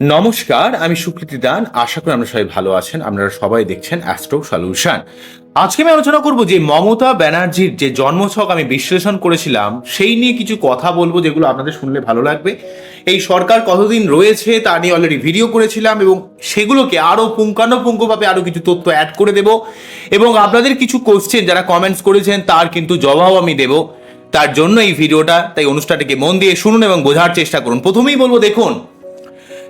নমস্কার, আমি সুকৃতি দান। আশা করি আপনারা সবাই ভালো আছেন। আপনারা সবাই দেখছেন অ্যাস্ট্রো সলিউশন আজকে আমি আলোচনা করব যে মমতা ব্যানার্জির যে জন্মছক আমি বিশ্লেষণ করেছিলাম, সেই নিয়ে কিছু কথা বলব যেগুলো আপনাদের শুনলে ভালো লাগবে। এই সরকার কতদিন রয়েছে তা নিয়ে অলরেডি ভিডিও করেছিলাম এবং সেগুলোকে আরও পুঙ্খানুপুঙ্খভাবে আরও কিছু তথ্য অ্যাড করে দেব। এবং আপনাদের কিছু কোশ্চেন যারা কমেন্টস করেছেন, তার কিন্তু জবাব আমি দেব। তার জন্য এই ভিডিওটা তাই অনুষ্ঠানটিকে মন দিয়ে শুনুন এবং বোঝার চেষ্টা করুন। প্রথমেই বলব, দেখুন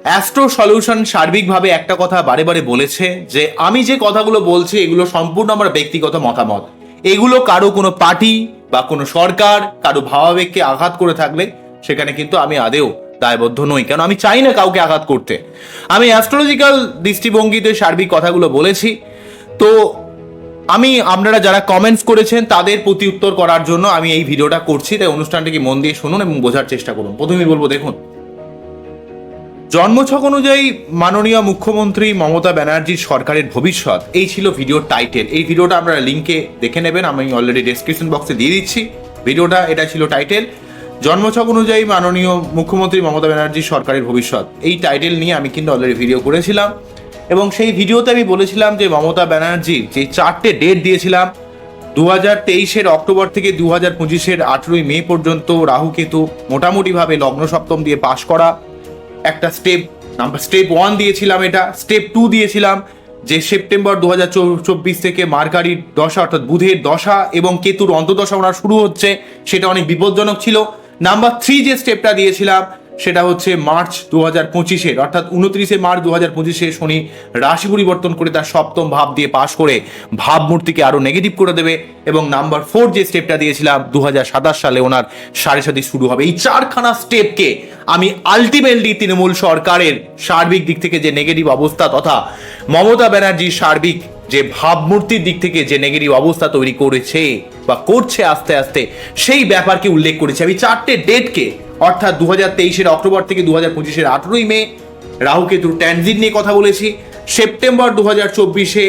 অ্যাস্ট্রো সলিউশন সার্বিকভাবে একটা কথা বারে বারে বলেছে যে, আমি যে কথাগুলো বলছি, এগুলো সম্পূর্ণ আমার ব্যক্তিগত মতামত। এগুলো কারও কোনো পার্টি বা কোনো সরকার, কারও ভাবাবেগকে আঘাত করে থাকলে, সেখানে কিন্তু আমি আদেও দায়বদ্ধ নই। কারণ আমি চাই না কাউকে আঘাত করতে। আমি অ্যাস্ট্রোলজিক্যাল দৃষ্টিভঙ্গিতে সার্বিক কথাগুলো বলেছি। তো, আমি, আপনারা যারা কমেন্টস করেছেন, তাদের প্রতি উত্তর করার জন্য আমি এই ভিডিওটা করছি। তাই অনুষ্ঠানটিকে মন দিয়ে শুনুন এবং বোঝার চেষ্টা করুন। প্রথমেই বলব, দেখুন জন্মছক অনুযায়ী মাননীয় মুখ্যমন্ত্রী মমতা ব্যানার্জির সরকারের ভবিষ্যৎ। এই ছিল ভিডিওর টাইটেল। এই ভিডিওটা আপনারা লিঙ্কে দেখে নেবেন। আমি অলরেডি ডেসক্রিপশন বক্সে দিয়ে দিচ্ছি। ভিডিওটা, এটা ছিল টাইটেল। জন্মছক অনুযায়ী মাননীয় মুখ্যমন্ত্রী মমতা ব্যানার্জির সরকারের ভবিষ্যৎ। এই টাইটেল নিয়ে আমি কিন্তু অলরেডি ভিডিও করেছিলাম। এবং সেই ভিডিওতে আমি বলেছিলাম যে মমতা ব্যানার্জির যে চারটে ডেট দিয়েছিলাম দু হাজার তেইশের অক্টোবর থেকে দু হাজার পঁচিশের আঠেরোই মে পর্যন্ত রাহু কেতু মোটামুটিভাবে লগ্ন সপ্তম দিয়ে পাশ করা। একটা স্টেপ নাম্বার স্টেপ ওয়ান দিয়েছিলাম এটা স্টেপ টু দিয়েছিলাম, যে সেপ্টেম্বর দু চব্বিশ থেকে মার্কারির দশা, অর্থাৎ বুধের দশা এবং কেতুর অন্তদশা ওনার শুরু হচ্ছে, সেটা অনেক বিপজ্জনক ছিল। নাম্বার থ্রি যে স্টেপটা দিয়েছিলাম সেটা হচ্ছে মার্চ দু হাজার পঁচিশের, অর্থাৎ উনত্রিশে মার্চ দু হাজার পঁচিশে শনি রাশি পরিবর্তন করে তার সপ্তম ভাব দিয়ে পাশ করে ভাবমূর্তিকে আরও নেগেটিভ করে দেবে এবং নাম্বার ফোর যে স্টেপটা দিয়েছিলাম দু হাজার সাতাশ সালে ওনার সাড়ে সাথে শুরু হবে। এই চারখানা স্টেপকে আমি আলটিমেটলি তৃণমূল সরকারের সার্বিক দিক থেকে যে নেগেটিভ অবস্থা তথা মমতা ব্যানার্জির সার্বিক যে ভাবমূর্তির দিক থেকে যে নেগেটিভ অবস্থা তৈরি করেছে বা করছে আস্তে আস্তে, সেই ব্যাপারকে উল্লেখ করেছে। আমি চারটে ডেটকে অর্থাৎ দু হাজার তেইশের অক্টোবর থেকে দু হাজার পঁচিশের আঠেরোই মে রাহু কেতুর ট্যানজিট নিয়ে কথা বলেছি। সেপ্টেম্বর দু হাজার চব্বিশে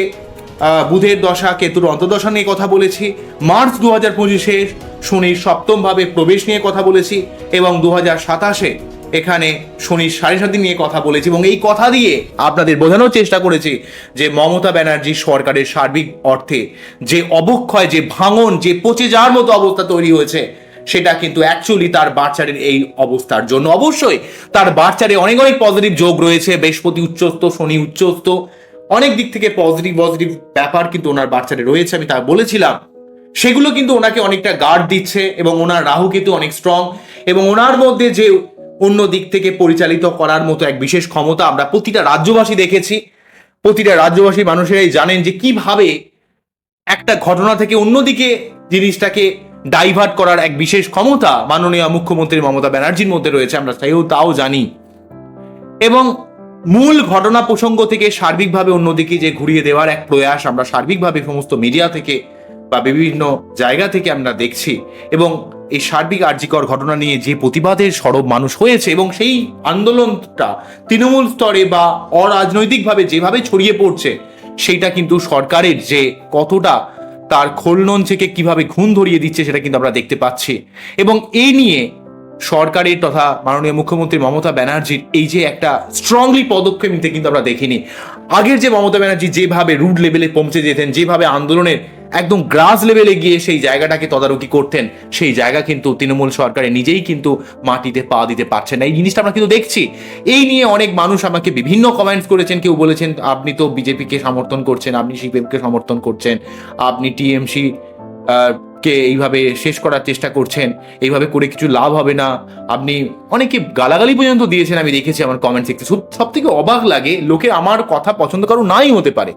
বুধের দশা কেতুর অন্তদশা নিয়ে কথা বলেছি। মার্চ দু হাজার পঁচিশে শনির সপ্তমভাবে প্রবেশ নিয়ে কথা বলেছি এবং দু হাজার সাতাশে এখানে শনির সাড়ে সাতি নিয়ে কথা বলেছি এবং এই কথা দিয়ে আপনাদের বোঝানোর চেষ্টা করেছি যে মমতা ব্যানার্জি সরকারের সার্বিক অর্থে যে অবক্ষয়, যে ভাঙন, যে পচে যাওয়ার মতো অবস্থা তৈরি হয়েছে সেটা কিন্তু অ্যাকচুয়ালি তার বাচ্চারের এই অবস্থার জন্য। অবশ্যই তার বাচ্চারে অনেক অনেক পজিটিভ যোগ রয়েছে, বৃহস্পতি উচ্চস্ত শনি উচ্চস্ত অনেক দিক থেকে পজিটিভ পজিটিভ ব্যাপার কিন্তু ওনার বাচ্চারে রয়েছে, আমি তা বলেছিলাম। সেগুলো কিন্তু ওনাকে অনেকটা গার্ড দিচ্ছে এবং ওনার রাহু কিন্তু অনেক স্ট্রং এবং ওনার মধ্যে যে অন্য দিক থেকে পরিচালিত করার মতো এক বিশেষ ক্ষমতা আমরা প্রতিটা রাজ্যবাসী দেখেছি। প্রতিটা রাজ্যবাসী মানুষেরাই জানেন যে কীভাবে একটা ঘটনা থেকে অন্যদিকে জিনিসটাকে ডাইভার্ট করার এক বিশেষ ক্ষমতা মাননীয় মুখ্যমন্ত্রী মমতা ব্যানার্জির মধ্যে রয়েছে, আমরা তাইও তাও জানি। এবং মূল ঘটনা প্রসঙ্গ থেকে সার্বিকভাবে অন্যদিকে যে ঘুরিয়ে দেওয়ার এক প্রয়াস আমরা সার্বিকভাবে সমস্ত মিডিয়া থেকে বা বিভিন্ন জায়গা থেকে আমরা দেখছি। এবং এই সার্বিক আর্যিকর ঘটনা নিয়ে যে প্রতিবাদের সরব মানুষ হয়েছে এবং সেই আন্দোলনটা তৃণমূল স্তরে বা অরাজনৈতিকভাবে যেভাবে ছড়িয়ে পড়ছে, সেইটা কিন্তু সরকারের যে কতটা তার খোলনন থেকে কীভাবে ঘুণ ধরিয়ে দিচ্ছে সেটা কিন্তু আমরা দেখতে পাচ্ছি। এবং এই নিয়ে সরকারের তথা মাননীয় মুখ্যমন্ত্রী মমতা ব্যানার্জির এই যে একটা স্ট্রংলি পদক্ষেপ নিতে কিন্তু আমরা দেখিনি। আগের যে মমতা ব্যানার্জি যেভাবে রুট লেভেলে পৌঁছে যেতেন, যেভাবে আন্দোলনের একদম গ্রাস লেভেলে গিয়ে সেই জায়গাটাকে তদারকি করতেন। সেই জায়গা কিন্তু তৃণমূল সরকারে নিজেই কিন্তু মাটিতে পা দিতে পারছেন না। এই জিনিসটা আমরা কিন্তু দেখছি। এই নিয়ে অনেক মানুষ আমাকে বিভিন্ন কমেন্টস করেছেন। কেউ বলেছেন, আপনি তো বিজেপিকে সমর্থন করছেন, আপনি সিপিএমকে সমর্থন করছেন, আপনি টিএমসি কে এইভাবে শেষ করার চেষ্টা করছেন, এইভাবে করে কিছু লাভ হবে না। আপনি অনেকে গালাগালি পর্যন্ত দিয়েছেন, আমি দেখেছি আমার কমেন্ট সেকশনে সব থেকে অবাক লাগে, লোকে আমার কথা পছন্দ কারও নাই হতে পারে।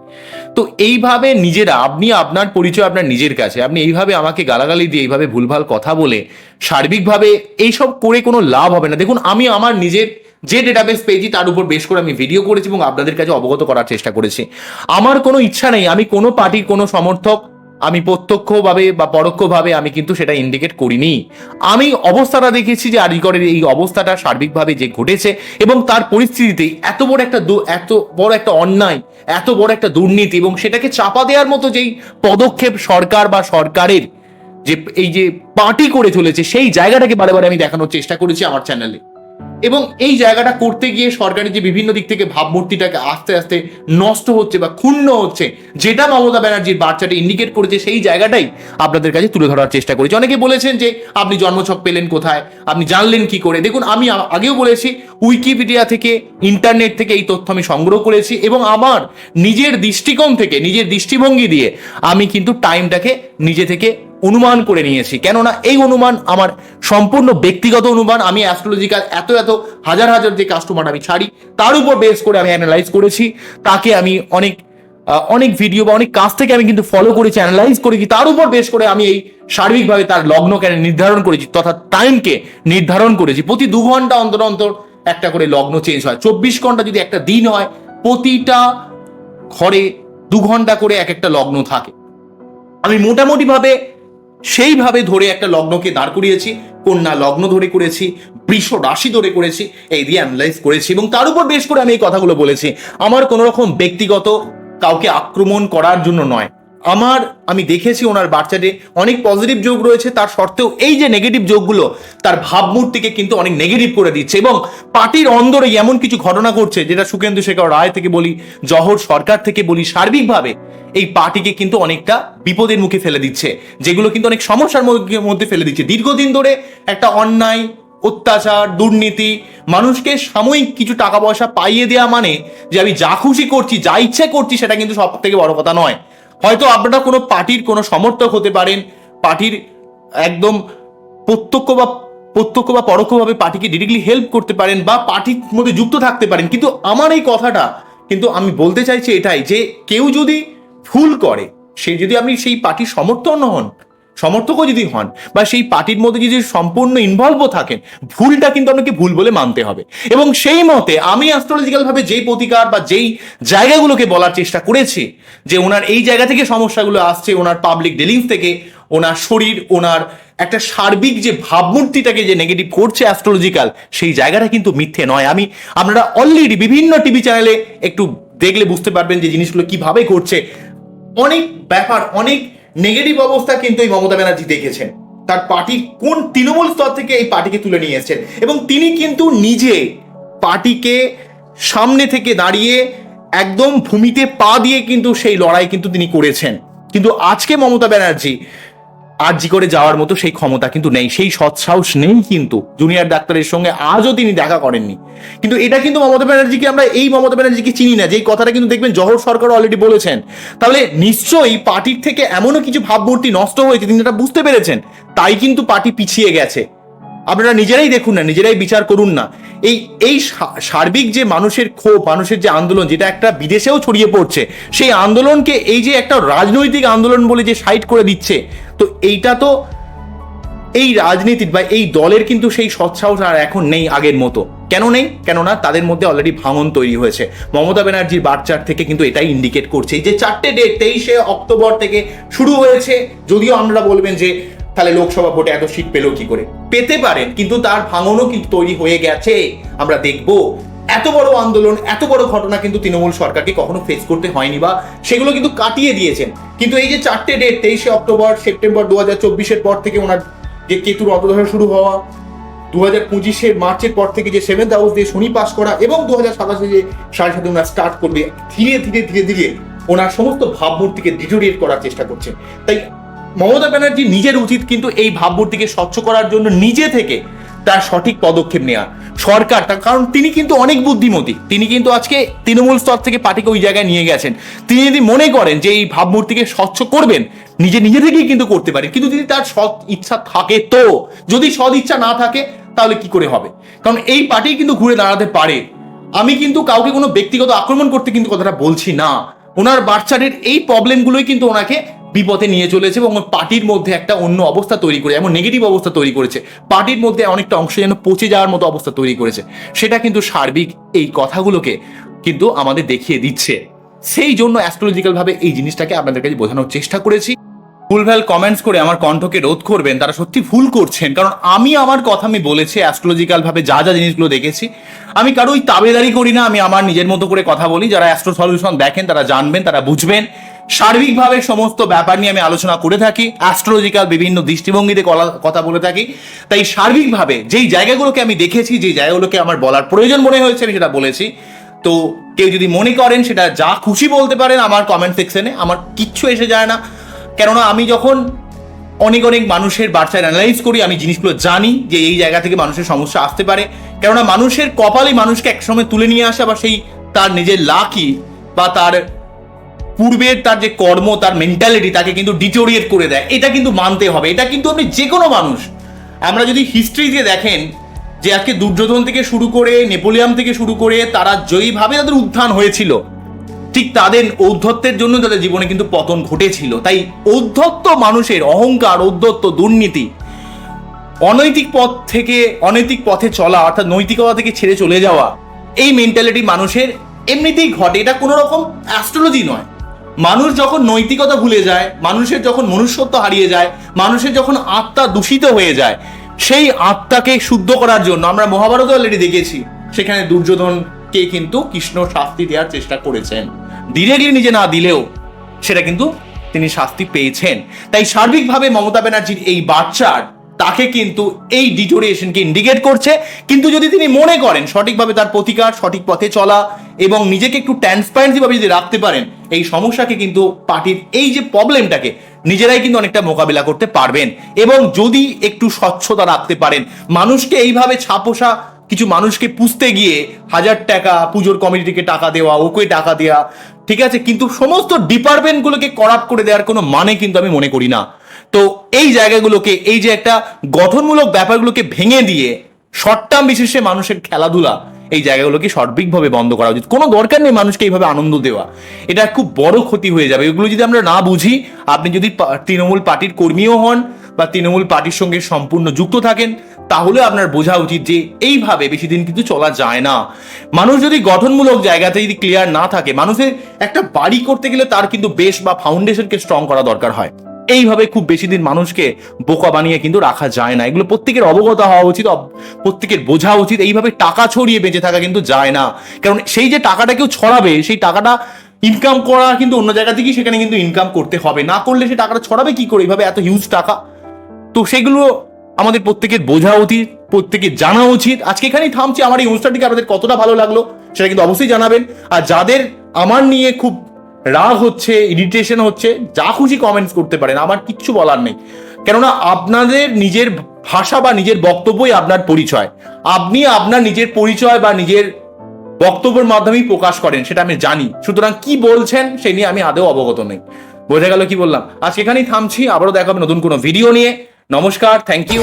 তো এইভাবে নিজেরা, আপনি আপনার পরিচয় আপনার নিজের কাছে, আপনি এইভাবে আমাকে গালাগালি দিয়ে এইভাবে ভুলভাল কথা বলে সার্বিকভাবে এইসব করে কোনো লাভ হবে না। দেখুন, আমি আমার নিজের যে ডেটাবেস পেয়েছি, তার উপর বেশ করে আমি ভিডিও করেছি এবং আপনাদের কাছে অবগত করার চেষ্টা করেছি। আমার কোনো ইচ্ছা নেই, আমি কোনো পার্টির কোনো সমর্থক আমি প্রত্যক্ষভাবে বা পরোক্ষভাবে আমি কিন্তু সেটা ইন্ডিকেট করিনি। আমি অবস্থাটা দেখেছি যে আরিকরের এই অবস্থাটা সার্বিকভাবে যে ঘটেছে এবং তার পরিস্থিতিতে এত বড় একটা এত বড় একটা অন্যায়, এত বড় একটা দুর্নীতি এবং সেটাকে চাপা দেওয়ার মতো যেই পদক্ষেপ সরকার বা সরকারের যে এই যে পার্টি করে চলেছে, সেই জায়গাটাকে বারে বারে আমি দেখানোর চেষ্টা করেছি আমার চ্যানেলে এবং এই জায়গাটা করতে গিয়ে সরকারের যে বিভিন্ন দিক থেকে ভাবমূর্তিটাকে আস্তে আস্তে নষ্ট হচ্ছে বা ক্ষুণ্ণ হচ্ছে, যেটা মমতা ব্যানার্জির বাচ্চাটা ইন্ডিকেট করেছে, সেই জায়গাটাই আপনাদের কাছে তুলে ধরার চেষ্টা করেছি। অনেকে বলেছেন যে, আপনি জন্মছক পেলেন কোথায়? আপনি জানলেন কি করে? দেখুন, আমি আগেও বলেছি উইকিপিডিয়া থেকে ইন্টারনেট থেকে এই তথ্য আমি সংগ্রহ করেছি এবং আমার নিজের দৃষ্টিকোণ থেকে, নিজের দৃষ্টিভঙ্গি দিয়ে আমি কিন্তু টাইমটাকে নিজে থেকে অনুমান করে নিয়েছি। কেননা এই অনুমান আমার সম্পূর্ণ ব্যক্তিগত অনুমান। আমি অ্যাস্ট্রোলজিক্যাল এত এত হাজার হাজার যে কাস্টমার আমি ছাড়ি, তার উপর বেস করে আমি অ্যানালাইজ করেছি। তাকে আমি অনেক অনেক ভিডিও বা অনেক কাজ থেকে আমি কিন্তু ফলো করেছি অ্যানালাইজ করেছি। তার উপর বেস করে আমি এই সার্বিকভাবে তার লগ্নকে নির্ধারণ করেছি, তথা টাইমকে নির্ধারণ করেছি। প্রতি দু ঘণ্টা অন্তর অন্তর একটা করে লগ্ন চেঞ্জ হয়। চব্বিশ ঘণ্টা যদি একটা দিন হয়, প্রতিটা ঘরে দু ঘণ্টা করে এক একটা লগ্ন থাকে। আমি মোটামুটিভাবে সেইভাবে ধরে একটা লগ্নকে দাঁড় করিয়েছি, কন্যা লগ্ন ধরে করেছি, বৃষ রাশি ধরে করেছি, এই দিয়ে অ্যানালাইজ করেছি এবং তার উপর বেশ করে আমি এই কথাগুলো বলেছি। আমার কোনো রকম ব্যক্তিগত কাউকে আক্রমণ করার জন্য নয়। আমার, আমি দেখেছি ওনার বাচ্চাতে অনেক পজিটিভ যোগ রয়েছে, তার সত্ত্বেও এই যে নেগেটিভ যোগগুলো, তার ভাবমূর্তিকে কিন্তু অনেক নেগেটিভ করে দিচ্ছে এবং পার্টির অন্দরে এমন কিছু ঘটনা ঘটছে, যেটা সুকেন্দু শেখর রায় থেকে বলি, জহর সরকার থেকে বলি, সার্বিকভাবে এই পার্টিকে কিন্তু অনেকটা বিপদের মুখে ফেলে দিচ্ছে, যেগুলো কিন্তু অনেক সমস্যার মধ্যে ফেলে দিচ্ছে। দীর্ঘদিন ধরে একটা অন্যায়, অত্যাচার, দুর্নীতি, মানুষকে সাময়িক কিছু টাকা পয়সা পাইয়ে দেওয়া মানে যে আমি যা খুশি করছি, যা ইচ্ছে করছি, সেটা কিন্তু সব থেকে বড় কথা নয়। হয়তো আপনারা কোনো পার্টির কোনো সমর্থক হতে পারেন, পার্টির একদম প্রত্যক্ষ বা প্রত্যক্ষ বা পরোক্ষভাবে পার্টিকে ডিরেক্টলি হেল্প করতে পারেন বা পার্টির মধ্যে যুক্ত থাকতে পারেন। কিন্তু আমার এই কথাটা, কিন্তু আমি বলতে চাইছি এটাই যে কেউ যদি ভুল করে, সে যদি আপনি সেই পার্টির সমর্থন হন সমর্থকও যদি হন বা সেই পার্টির মধ্যে যদি সম্পূর্ণ ইনভলভও থাকেন, ভুলটা কিন্তু আপনাকে ভুল বলে মানতে হবে। এবং সেই মতে আমি অ্যাস্ট্রোলজিক্যাল ভাবে যেই প্রতিকার বা যেই জায়গাগুলোকে বলার চেষ্টা করেছি, যে ওনার এই জায়গা থেকে সমস্যাগুলো আসছে, ওনার পাবলিক ডিলিংস থেকে, ওনার শরীর, ওনার একটা সার্বিক যে ভাবমূর্তিটাকে যে নেগেটিভ করছে অ্যাস্ট্রোলজিক্যাল সেই জায়গাটা কিন্তু মিথ্যে নয়। আমি আপনারা অলরেডি বিভিন্ন টিভি চ্যানেলে একটু দেখলে বুঝতে পারবেন যে জিনিসগুলো কীভাবে করছে অনেক ব্যাপার, অনেক নেগেটিভ অবস্থা কিন্তু এই মমতা ব্যানার্জি দেখেছেন। তার পার্টি কোন তৃণমূল স্তর থেকে এই পার্টিকে তুলে নিয়েছেন এবং তিনি কিন্তু নিজে পার্টিকে সামনে থেকে দাঁড়িয়ে একদম ভূমিতে পা দিয়ে কিন্তু সেই লড়াই কিন্তু তিনি করেছেন। কিন্তু আজকে মমতা ব্যানার্জি আরজি করে যাওয়ার মতো সেই ক্ষমতা কিন্তু নেই, সেই সৎসাহস নেই কিন্তু। জুনিয়র ডাক্তারের সঙ্গে আজও তিনি দেখা করেননি। কিন্তু এটা কিন্তু মমতা ব্যানার্জিকে আমরা এই মমতা ব্যানার্জিকে চিনি না, যে কথাটা কিন্তু দেখবেন জহর সরকার অলরেডি বলেছেন। তাহলে নিশ্চয়ই পার্টির থেকে এমনও কিছু ভাবমূর্তি নষ্ট হয়েছে, তিনি এটা বুঝতে পেরেছেন। তাই কিন্তু পার্টি পিছিয়ে গেছে। আপনারা নিজেরাই দেখুন না, নিজেরাই বিচার করুন না। এই এই সার্বিক যে মানুষের ক্ষোভ, মানুষের যে আন্দোলন, যেটা একটা বিদেশেও ছড়িয়ে পড়ছে, সেই আন্দোলনকে এই যে একটা রাজনৈতিক আন্দোলন বলে যে সাইড করে দিচ্ছে, তো এইটা তো এই রাজনীতির বা এই দলের কিন্তু সেই সৎসাহস আর এখন নেই আগের মতো। কেন নেই? কেননা তাদের মধ্যে অলরেডি ভাঙন তৈরি হয়েছে। মমতা ব্যানার্জির বাচ্চার থেকে কিন্তু এটাই ইন্ডিকেট করছে। যে চারটে ডেট তেইশে অক্টোবর থেকে শুরু হয়েছে, যদিও আমরা বলবেন যে তাহলে লোকসভা ভোটে এত সিট পেল কি করে? পেতে পারেন, কিন্তু তার ভাঙনও কিন্তু তৈরি হয়ে গেছে। আমরা দেখব। এত বড় আন্দোলন, এত বড় ঘটনা কিন্তু তৃণমূল সরকারকে কখনো ফেস করতে হয়নি বা সেগুলো কিন্তু কাটিয়ে দিয়েছেন। কিন্তু এই যে চারটে ডেট তেইশে অক্টোবর, সেপ্টেম্বর দু হাজার পর থেকে ওনার যে কেতুর অন্তর্দশা শুরু হওয়া দু হাজার পঁচিশের মার্চের পর থেকে যে সেভেন্থ হাউস দিয়ে শনি পাস করা এবং দু হাজার সাতাশে যে সাড়ে সাথে ওনার স্টার্ট করবে, ধীরে ধীরে ধীরে ধীরে ওনার সমস্ত ভাবমূর্তিকে ডিটোরিয়েট করার চেষ্টা করছে। তাই মমতা ব্যানার্জি নিজের উচিত কিন্তু এই ভাবমূর্তিকে স্বচ্ছ করার জন্য নিজে থেকে তার সঠিক পদক্ষেপ নেওয়া সরকার তার কারণ তিনি কিন্তু অনেক বুদ্ধিমতী। তিনি কিন্তু আজকে তৃণমূল স্তর থেকে পার্টিকে ওই জায়গায় নিয়ে গেছেন। তিনি যদি মনে করেন যে এই ভাবমূর্তিকে স্বচ্ছ করবেন, নিজে নিজে থেকেই কিন্তু করতে পারেন। কিন্তু যদি তার সৎ ইচ্ছা থাকে তো, যদি সৎ ইচ্ছা না থাকে, তাহলে কি করে হবে? কারণ এই পার্টি কিন্তু ঘুরে দাঁড়াতে পারে। আমি কিন্তু কাউকে কোনো ব্যক্তিগত আক্রমণ করতে কিন্তু কথাটা বলছি না। ওনার বাচ্চাদের এই প্রবলেমগুলোই কিন্তু ওনাকে বিপথে নিয়ে চলেছে এবং পার্টির মধ্যে একটা অন্য অবস্থা তৈরি করে, এমন নেগেটিভ অবস্থা তৈরি করেছে। পার্টির মধ্যে অনেকটা অংশ যেন পচে যাওয়ার মতো অবস্থা তৈরি করেছে। সেটা কিন্তু সার্বিক এই কথাগুলোকে কিন্তু আমাদের দেখিয়ে দিচ্ছে। সেই জন্য অ্যাস্ট্রোলজিক্যাল ভাবে এই জিনিসটাকে আপনাদের কাছে বোঝানোর চেষ্টা করেছি। ভুলভাল কমেন্টস করে আমার কণ্ঠকে রোধ করবেন, তারা সত্যি ভুল করছেন। কারণ আমি আমার কথা আমি বলেছি অ্যাস্ট্রোলজিক্যাল ভাবে যা যা জিনিসগুলো দেখেছি। আমি কারোই তাবেদারি করি না, আমি আমার নিজের মতো করে কথা বলি। যারা অ্যাস্ট্রো সলিউশন দেখেন, তারা জানবেন, তারা বুঝবেন। সার্বিকভাবে সমস্ত ব্যাপার নিয়ে আমি আলোচনা করে থাকি অ্যাস্ট্রোলজিক্যাল বিভিন্ন দৃষ্টিভঙ্গিতে কথা বলে থাকি। তাই সার্বিকভাবে যেই জায়গাগুলোকে আমি দেখেছি যে জায়গাগুলোকে আমার বলার প্রয়োজন মনে হয়েছে, আমি সেটা বলেছি। তো কেউ যদি মনে করেন সেটা যা খুশি বলতে পারেন আমার কমেন্ট সেকশনে আমার কিচ্ছু এসে যায় না। কেননা আমি যখন অনেক অনেক মানুষের বার্তা অ্যানালাইজ করি, আমি জিনিসগুলো জানি যে এই জায়গা থেকে মানুষের সমস্যা আসতে পারে। কেননা মানুষের কপালই মানুষকে একসময় তুলে নিয়ে আসে বা সেই তার নিজের লাকি বা তার পূর্বের তার যে কর্ম, তার মেন্টালিটি তাকে কিন্তু ডিটোরিয়েট করে দেয়। এটা কিন্তু মানতে হবে। এটা কিন্তু আপনি যে কোনো মানুষ। আমরা যদি হিস্ট্রি দিয়ে দেখেন যে আজকে দুর্যোধন থেকে শুরু করে নেপোলিয়াম থেকে শুরু করে তারা জয়ীভাবে তাদের উত্থান হয়েছিল, ঠিক তাদের ঔদ্ধত্যের জন্য তাদের জীবনে কিন্তু পতন ঘটেছিল। তাই ঔদ্ধত্য মানুষের অহংকার, ঔদ্ধত্য দুর্নীতি অনৈতিক পথ থেকে, অনৈতিক পথে চলা, অর্থাৎ নৈতিকতা থেকে ছেড়ে চলে যাওয়া, এই মেন্টালিটি মানুষের এমনিতেই ঘটে। এটা কোনো রকম অ্যাস্ট্রোলজি নয়। মানুষ যখন নৈতিকতা ভুলে যায়, মানুষের যখন মনুষ্যত্ব হারিয়ে যায়, মানুষের যখন আত্মা দূষিত হয়ে যায়, সেই আত্মাকে শুদ্ধ করার জন্য আমরা মহাভারত অলরেডি দেখেছি, সেখানে দুর্যোধনকে কিন্তু কৃষ্ণ শাস্তি দেওয়ার চেষ্টা করেছেন। ডিরেক্টলি নিজে না দিলেও সেটা কিন্তু তিনি শাস্তি পেয়েছেন। তাই সার্বিকভাবে মমতা ব্যানার্জির এই বাচ্চার তাকে কিন্তু এই ডিটোরিয়েশনকে ইন্ডিকেট করছে। কিন্তু যদি তিনি মনে করেন সঠিকভাবে তার প্রতিকার, সঠিক পথে চলা এবং নিজেকে একটু ট্রান্সপারেন্সি ভাবে যদি রাখতে পারেন, এই সমস্যাকে কিন্তু পার্টির এই যে প্রবলেমটাকে নিজেরাই কিন্তু অনেকটা মোকাবিলা করতে পারবেন। এবং যদি একটু স্বচ্ছতা রাখতে পারেন, মানুষকে এইভাবে ছাপোষা কিছু মানুষকে পুষতে গিয়ে হাজার টাকা পুজোর কমিটিকে টাকা দেওয়া, ওকে টাকা দেওয়া ঠিক আছে? কিন্তু সমস্ত ডিপার্টমেন্টগুলোকে করাপ্ট করে দেওয়ার কোনো মানে কিন্তু আমি মনে করি না। তো এই জায়গাগুলোকে, এই যে একটা গঠনমূলক ব্যাপারগুলোকে ভেঙে দিয়ে শর্ট টার্ম বিশেষে মানুষের খেলাধুলা এই জায়গাগুলোকে সর্বিকভাবে বন্ধ করা উচিত। কোনো দরকার নেই মানুষকে এইভাবে আনন্দ দেওয়া। এটা খুব বড় ক্ষতি হয়ে যাবে। এগুলো যদি আমরা না বুঝি, আপনি যদি তৃণমূল পার্টির কর্মীও হন বা তৃণমূল পার্টির সঙ্গে সম্পূর্ণ যুক্ত থাকেন, তাহলে আপনার বোঝা উচিত যে এইভাবে বেশি দিন কিন্তু চলা যায় না। মানুষ যদি গঠনমূলক জায়গাতে যদি ক্লিয়ার না থাকে, মানুষের একটা বাড়ি করতে গেলে তার কিন্তু বেশ বা ফাউন্ডেশনকে স্ট্রং করা দরকার হয়। এইভাবে খুব বেশি দিন মানুষকে বোকা বানিয়ে কিন্তু রাখা যায় না। এগুলো প্রত্যেকের অবগত হওয়া উচিত প্রত্যেকের বোঝা উচিত। এইভাবে টাকা ছড়িয়ে বেঁচে থাকা কিন্তু যায় না। কারণ সেই যে টাকাটা কেউ ছড়াবে, সেই টাকাটা ইনকাম করা কিন্তু অন্য জায়গা থেকেই সেখানে কিন্তু ইনকাম করতে হবে। না করলে সে টাকাটা ছড়াবে কি করে? এইভাবে এত হিউজ টাকা। তো সেগুলো আমাদের প্রত্যেকের বোঝা উচিত, প্রত্যেকের জানা উচিত। আজকে এখানেই থামছি। আমার এই অনুষ্ঠানটিকে আপনাদের কতটা ভালো লাগল, সেটা কিন্তু অবশ্যই জানাবেন। আর যাদের আমার নিয়ে খুব রাগ হচ্ছে ইরিটেশন হচ্ছে, যা খুশি কমেন্টস করতে পারেন, আমার কিচ্ছু বলার নেই। কেননা আপনাদের নিজের ভাষা বা নিজের বক্তব্যই আপনার পরিচয়। আপনি আপনার নিজের পরিচয় বা নিজের বক্তব্যের মাধ্যমেই প্রকাশ করেন, সেটা আমি জানি। সুতরাং কি বলছেন, সে নিয়ে আমি আদৌ অবগত নেই। বোঝা গেল কি বললাম? আজকে এখানেই থামছি, আবারও দেখা হবে নতুন কোনো ভিডিও নিয়ে। নমস্কার থ্যাংক ইউ